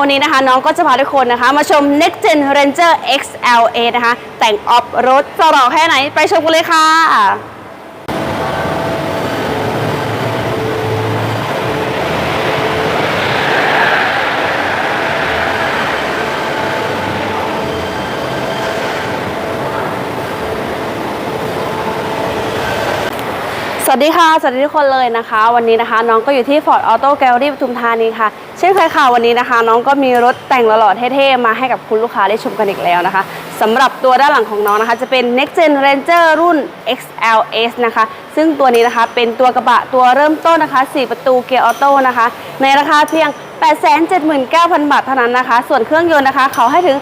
วันนี้นะคะน้องก็จะพาทุกคนนะคะ มาชม Next Gen Ranger XLA นะคะ แต่งออฟรถจะหล่อแค่ไหนไปชมกันเลยค่ะ สวัสดีค่ะ สวัสดีทุกคนเลยนะคะ วันนี้นะคะน้องก็อยู่ที่ Ford Auto Gallery ปทุมธานีค่ะ เช่นเคยค่ะวันนี้นะคะ น้องก็มีรถแต่งหล่อๆเท่ๆ มาให้กับคุณลูกค้าได้ชมกันอีกแล้วนะคะสำหรับตัวด้านหลังของน้องนะคะ จะเป็น Next Gen Ranger รุ่น XLS นะคะ ซึ่งตัวนี้นะคะเป็นตัวกระบะตัวเริ่มต้นนะคะ 4 ประตูเกียร์ออโต้นะคะ ในราคาเพียง 879,000 บาทเท่านั้นนะคะ ส่วนเครื่องยนต์นะคะ เขาให้ถึง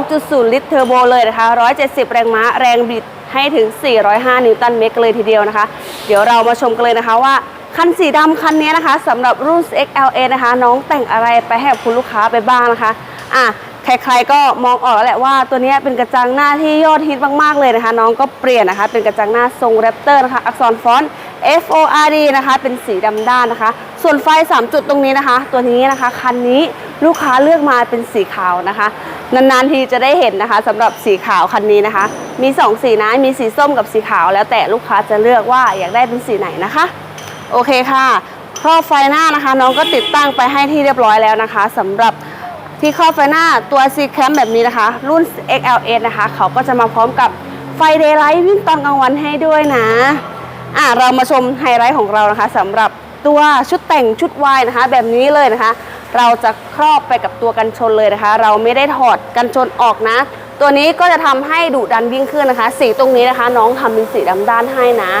2.0 ลิตรเทอร์โบเลยนะคะ 170 แรงม้าแรงบิด ให้ถึง 405 นิวตันเมตรเลยทีเดียวนะคะ เดี๋ยวเรามาชมกันเลยนะคะว่าคันสีดำคันนี้นะคะสำหรับรุ่น XLA นะคะ น้องแต่งอะไรไปให้กับคุณลูกค้าไปบ้างนะคะอะใครๆก็มองออกแล้วแหละว่าตัวนี้เป็นกระจังหน้าที่ยอดฮิตมากๆเลยนะคะ น้องก็เปลี่ยนนะคะ เป็นกระจังหน้าทรงแรปเตอร์นะคะ อักษรฟอนต์ F O R D นะคะ เป็นสีดำด้านนะคะ ส่วนไฟ 3 จุดตรงนี้นะคะ ตัวนี้นะคะ คันนี้ ลูกค้าเลือกมาเป็นสีขาวนะคะ นานๆทีจะได้เห็นนะคะสำหรับสีขาวคันนี้นะคะ มี2สีนะมีสีส้มกับสีขาวแล้วแต่ลูกค้าจะเลือกว่าอยากได้เป็นสีไหนนะคะ โอเคค่ะครอบไฟหน้านะคะ น้องก็ติดตั้งไปให้ที่เรียบร้อยแล้วนะคะสำหรับที่ครอบไฟหน้าตัว C Cam แบบนี้นะคะ รุ่น XLS นะคะ เขาก็จะมาพร้อมกับไฟเดย์ไลท์วิ่งตอนกลางวันให้ด้วยนะอะเรามาชมไฮไลท์ของเรานะคะสำหรับตัวชุดแต่งชุดวายนะคะ แบบนี้เลยนะคะ เราจะครอบไปกับตัวกันชนเลยนะคะ เราไม่ได้ถอดกันชนออกนะ ตัวนี้ก็จะทำให้ดุดันยิ่งขึ้นนะคะ สีตรงนี้นะคะ น้องทำเป็นสีดำด้านให้นะ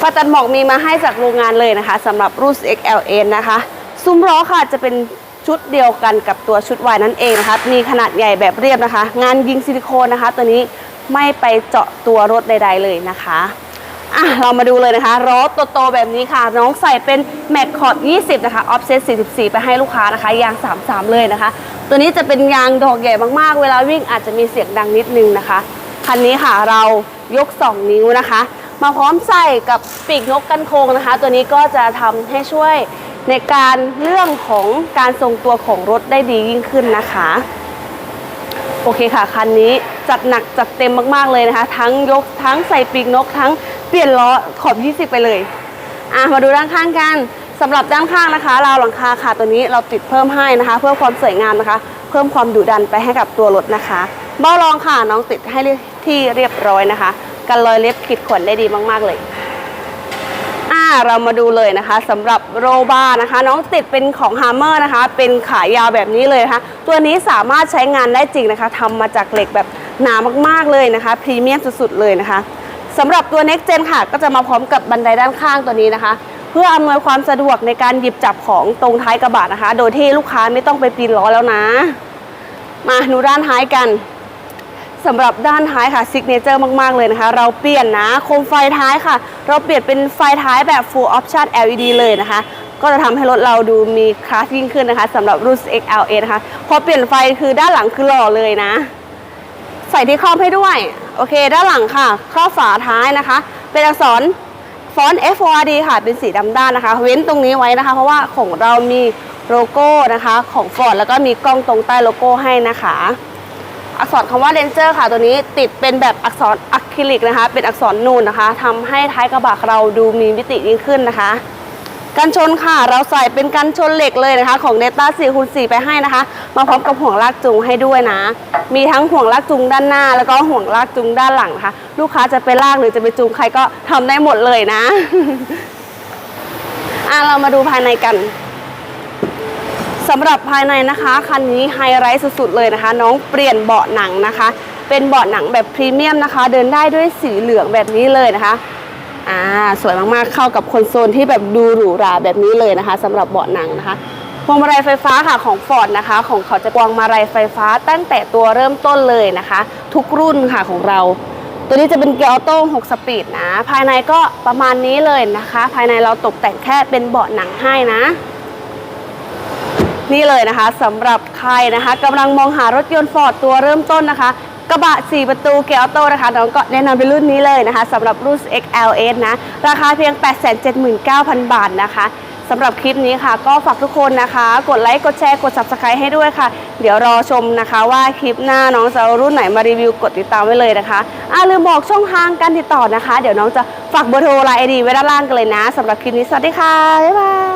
ฟาตันหมอกมีมาให้จากโรงงานเลยนะคะสำหรับรุ่น XLN นะคะ ซุ้มล้อค่ะจะเป็นชุดเดียวกันกับตัวชุดวายนั่นเองนะคะ มีขนาดใหญ่แบบเรียบนะคะ งานยิงซิลิโคนนะคะ ตัวนี้ไม่ไปเจาะตัวรถใด ๆ เลยนะคะ อะเรามาดูเลยนะคะล้อโตๆแบบนี้ค่ะ น้องใส่เป็นแม็กคอร์ด20 นะคะออฟเซต44 ไปให้ลูกค้านะคะ ยาง 33 เลยนะคะ ตัวนี้จะเป็นยางดอกใหญ่มากๆ เวลาวิ่งอาจจะมีเสียงดังนิดนึงนะคะ คันนี้ค่ะเรายก 2 นิ้วนะคะ มาพร้อมใส่กับปีกนกกันโคงนะคะ ตัวนี้ก็จะทำให้ช่วยในการเรื่องของการทรงตัวของรถได้ดียิ่งขึ้นนะคะโอเคค่ะคันนี้จัดหนักจัดเต็มมากๆเลยนะคะ ทั้งยกทั้งใส่ปีกนกทั้ง เปลี่ยนล้อขอบ 20 ไปเลย อะมาดูด้านข้างกันสำหรับด้านข้างนะคะราวหลังคาค่ะตัวนี้เราติดเพิ่มให้นะคะ เพื่อความสวยงามนะคะ เพิ่มความดุดันไปให้กับตัวรถนะคะ เบ้ารองค่ะน้องติดให้ที่เรียบร้อยนะคะ กันรอยเล็บขีดข่วนได้ดีมากๆเลยอ่าเรามาดูเลยนะคะสำหรับโรบานะคะ น้องติดเป็นของฮาร์เมอร์นะคะ เป็นขายาวแบบนี้เลยนะคะตัวนี้สามารถใช้งานได้จริงนะคะทำมาจากเหล็กแบบหนามากๆเลยนะคะพรีเมียมสุดๆเลยนะคะ สำหรับตัว Next Gen ค่ะ ก็จะมาพร้อมกับบันไดด้านข้างตัวนี้นะคะ เพื่ออำนวยความสะดวกในการหยิบจับของตรงท้ายกระบะนะคะ โดยที่ลูกค้าไม่ต้องไปปีนล้อแล้วนะ มาดูด้านท้ายกันสำหรับด้านท้ายค่ะซิกเนเจอร์มาก ๆ เลยนะคะ เราเปลี่ยนนะโคมไฟท้ายค่ะ เราเปลี่ยนเป็นไฟท้ายแบบ full option LED เลยนะคะ ก็จะทำให้รถเราดูมีคลาสยิ่งขึ้นนะคะสำหรับรุ่น XLA นะคะ พอเปลี่ยนไฟคือด้านหลังคือหล่อเลยนะ ใส่ที่ครอบให้ด้วย โอเค ด้านหลังค่ะ ครอบฝาท้ายนะคะ เป็นอักษรฟอนต์ FORD ค่ะ เป็นสีดำด้านนะคะ เว้นตรงนี้ไว้นะคะ เพราะว่าของเรามีโลโก้นะคะของ Ford แล้วก็มีกล้องตรงใต้โลโก้ให้นะคะ อักษรคำว่า Ranger ค่ะ ตัวนี้ติดเป็นแบบอักษรอะคริลิกนะคะ เป็นอักษรนูนนะคะทำให้ท้ายกระบะเราดูมีมิติยิ่งขึ้นนะคะ กันชนค่ะ เราใส่เป็นกันชนเหล็กเลยนะคะ ของ Data 4คูณ4ไปให้นะคะ มาพร้อมกับห่วงลากจูงให้ด้วยนะ มีทั้งห่วงลากจูงด้านหน้า แล้วก็ห่วงลากจูงด้านหลังนะคะ ลูกค้าจะไปลากหรือจะไปจูงใครก็ทำได้หมดเลยนะอะเรามาดูภายในกันสำหรับภายในนะคะคันนี้ไฮไลท์สุดๆเลยนะคะ น้องเปลี่ยนเบาะหนังนะคะ เป็นเบาะหนังแบบพรีเมียมนะคะ เดินได้ด้วยสีเหลืองแบบนี้เลยนะคะ อ่าสวยมากๆเข้ากับคนโซลที่แบบดูหรูหราแบบนี้เลยนะคะสำหรับเบาะหนังนะคะพวงมาลัยไฟฟ้าค่ะของ Ford นะคะ ของเขาจะกวางมาลัยไฟฟ้าตั้งแต่ตัวเริ่มต้นเลยนะคะ ทุกรุ่นค่ะของเรา ตัวนี้จะเป็นเกียร์ออโต้6สปีดนะ ภายในก็ประมาณนี้เลยนะคะ ภายในเราตกแต่งแค่เป็นเบาะหนังให้นะ นี่เลยนะคะสำหรับใครนะคะกำลังมองหารถยนต์ฟอร์ดตัวเริ่มต้นนะคะ กระบะ 4 ประตูเกียร์ออโต้นะคะน้องก็แนะนำเป็นรุ่นนี้เลยนะคะสำหรับรุ่น XLS นะ ราคาเพียง 879,000 บาทนะคะสำหรับคลิปนี้ค่ะ ก็ฝากทุกคนนะคะ กดไลค์กดแชร์กด subscribe ให้ด้วยค่ะ เดี๋ยวรอชมนะคะ ว่าคลิปหน้าน้องจะเอารุ่นไหนมารีวิวกดติดตามไว้เลยนะคะอ่าลืมบอกช่องทางการติดต่อนะคะ เดี๋ยวน้องจะฝากเบอร์โทรไลน์ไอดีไว้ด้านล่างกันเลยนะสำหรับคลิปนี้สวัสดีค่ะบ๊ายบาย